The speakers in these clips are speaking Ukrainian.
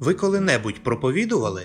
Ви коли-небудь проповідували?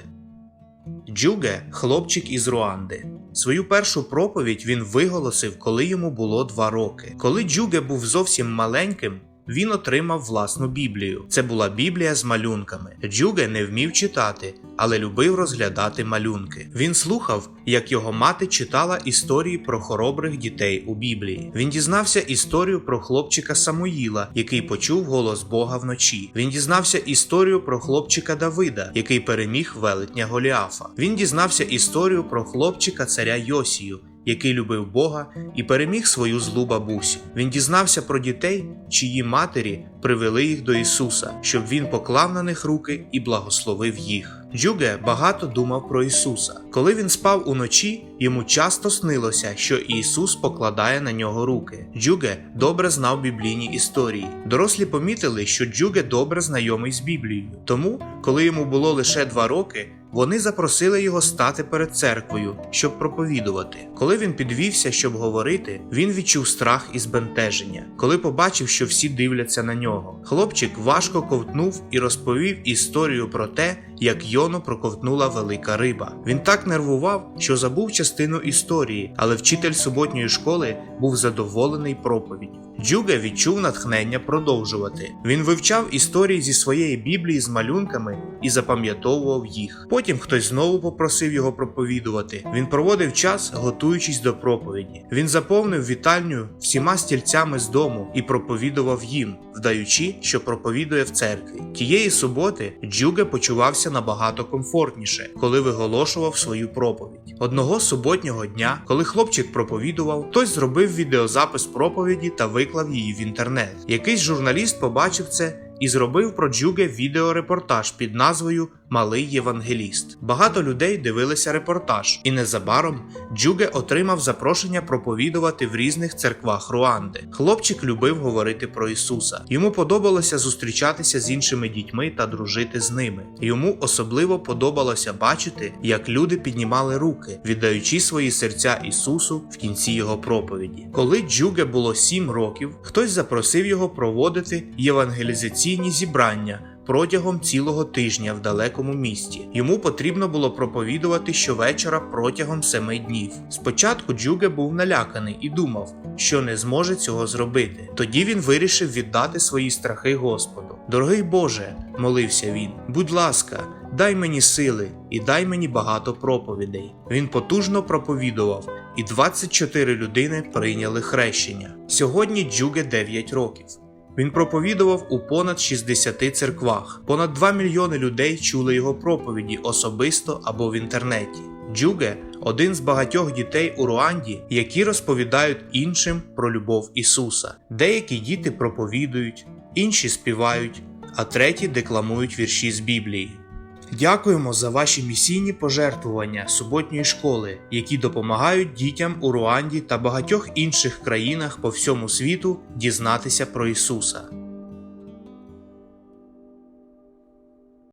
Джуге хлопчик із Руанди. Свою першу проповідь він виголосив, коли йому було два роки. Коли Джуге був зовсім маленьким, він отримав власну Біблію. Це була Біблія з малюнками. Джуге не вмів читати, але любив розглядати малюнки. Він слухав, як його мати читала історії про хоробрих дітей у Біблії. Він дізнався історію про хлопчика Самуїла, який почув голос Бога вночі. Він дізнався історію про хлопчика Давида, який переміг велетня Голіафа. Він дізнався історію про хлопчика царя Йосію, який любив Бога і переміг свою злу бабусю. Він дізнався про дітей, чиї матері привели їх до Ісуса, щоб він поклав на них руки і благословив їх. Джуге багато думав про Ісуса. Коли він спав уночі, йому часто снилося, що Ісус покладає на нього руки. Джуге добре знав біблійні історії. Дорослі помітили, що Джуге добре знайомий з Біблією. Тому, коли йому було лише два роки, вони запросили його стати перед церквою, щоб проповідувати. Коли він підвівся, щоб говорити, він відчув страх і збентеження, коли побачив, що всі дивляться на нього. Хлопчик важко ковтнув і розповів історію про те, як Йону проковтнула велика риба. Він так нервував, що забув частину історії, але вчитель суботньої школи був задоволений проповіддю. Джуге відчув натхнення продовжувати. Він вивчав історії зі своєї біблії з малюнками і запам'ятовував їх. Потім хтось знову попросив його проповідувати. Він проводив час, готуючись до проповіді. Він заповнив вітальню всіма стільцями з дому і проповідував їм, вдаючи, що проповідує в церкві. Тієї суботи Джуге почувався набагато комфортніше, коли виголошував свою проповідь. Одного суботнього дня, коли хлопчик проповідував, хтось зробив відеозапис проповіді та виклав її в інтернет. Якийсь журналіст побачив це і зробив про Джуге відеорепортаж під назвою Малий Євангеліст. Багато людей дивилися репортаж, і незабаром Джуге отримав запрошення проповідувати в різних церквах Руанди. Хлопчик любив говорити про Ісуса. Йому подобалося зустрічатися з іншими дітьми та дружити з ними. Йому особливо подобалося бачити, як люди піднімали руки, віддаючи свої серця Ісусу в кінці його проповіді. Коли Джуге було сім років, хтось запросив його проводити євангелізаційні зібрання. Протягом цілого тижня в далекому місті йому потрібно було проповідувати щовечора протягом семи днів. Спочатку Джуге був наляканий і думав, що не зможе цього зробити. Тоді він вирішив віддати свої страхи Господу. Дорогий Боже, молився він, будь ласка, дай мені сили і дай мені багато проповідей. Він потужно проповідував, і 24 людини прийняли хрещення. Сьогодні Джуге 9 років. Він проповідував у понад 60 церквах. Понад 2 мільйони людей чули його проповіді особисто або в інтернеті. Джуге один з багатьох дітей у Руанді, які розповідають іншим про любов Ісуса. Деякі діти проповідують, інші співають, а треті декламують вірші з Біблії. Дякуємо за ваші місійні пожертвування суботньої школи, які допомагають дітям у Руанді та багатьох інших країнах по всьому світу дізнатися про Ісуса.